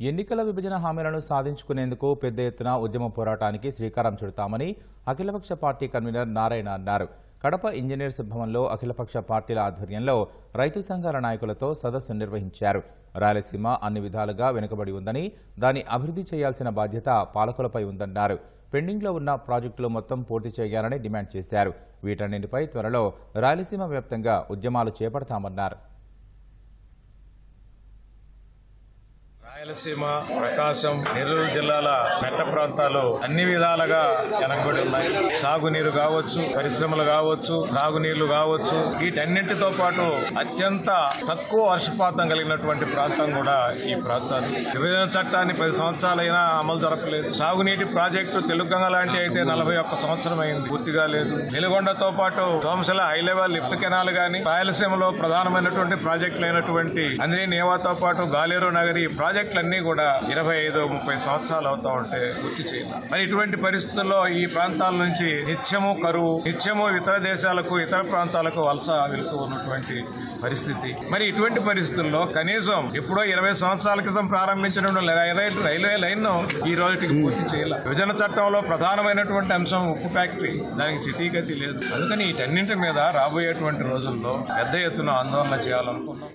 ఎన్నికల విభజన హామీలను సాధించుకునేందుకు పెద్ద ఎత్తున ఉద్యమ పోరాటానికి శ్రీకారం చుడతామని అఖిలపక్ష పార్టీ కన్వీనర్ నారాయణ అన్నారు. కడప ఇంజనీర్స్ భవన్లో అఖిలపక్ష పార్టీల ఆధ్వర్యంలో రైతు సంఘాల నాయకులతో సదస్సు నిర్వహించారు. రాయలసీమ అన్ని విధాలుగా వెనుకబడి ఉందని దాన్ని అభివృద్ధి చేయాల్సిన బాధ్యత పాలకులపై ఉందన్నారు. పెండింగ్లో ఉన్న ప్రాజెక్టులు మొత్తం పూర్తి చేయాలని డిమాండ్ చేశారు. వీటన్నింటిపై త్వరలో రాయలసీమ వ్యాప్తంగా ఉద్యమాలు చేపడతామన్నారు. రాయలసీమ ప్రకాశం నెల్లూరు జిల్లాల మెట్ట ప్రాంతాలు అన్ని విధాలుగా వెనకబడి ఉన్నాయి. సాగునీరు కావచ్చు పరిశ్రమలు కావచ్చు త్రాగునీళ్ళు కావచ్చు వీటన్నింటితో పాటు అత్యంత తక్కువ వర్షపాతం కలిగినటువంటి ప్రాంతం కూడా ఈ ప్రాంతాలు. విభజన చట్టాన్ని పది సంవత్సరాలైనా అమలు జరపలేదు. సాగునీటి ప్రాజెక్టు తెలుగంగ లాంటి అయితే నలభై ఒక్క సంవత్సరం అయింది. పూర్తిగా లేదు. వెలుగొండతో పాటు Somasila high level lift canal గాని రాయలసీమలో ప్రధానమైనటువంటి ప్రాజెక్టులు అయినటువంటి అంద్రీ నేవాతో పాటు గాలేరు నగరి ప్రాజెక్టు ప్రాజెక్టులన్నీ కూడా ఇరవై ఐదు ముప్పై సంవత్సరాలు అవుతా ఉంటే గుర్తు చేయాలి మరి ఇటువంటి పరిస్థితుల్లో ఈ ప్రాంతాల నుంచి నిత్యము కరువు నిత్యము ఇతర దేశాలకు ఇతర ప్రాంతాలకు వలస వెళుతూ ఉన్నటువంటి పరిస్థితి. మరి ఇటువంటి పరిస్థితుల్లో కనీసం ఎప్పుడో ఇరవై సంవత్సరాల క్రితం ప్రారంభించిన రైల్వే రైల్వే లైన్ను ఈ రోజుకి పూర్తి చేయాలి. విభజన చట్టంలో ప్రధానమైనటువంటి అంశం ఉప్పు ఫ్యాక్టరీ. దానికి స్థితిగతి లేదు. అందుకని వీటన్నింటి మీద రాబోయేటువంటి రోజుల్లో పెద్ద ఎత్తున ఆందోళన చేయాలనుకున్నాం.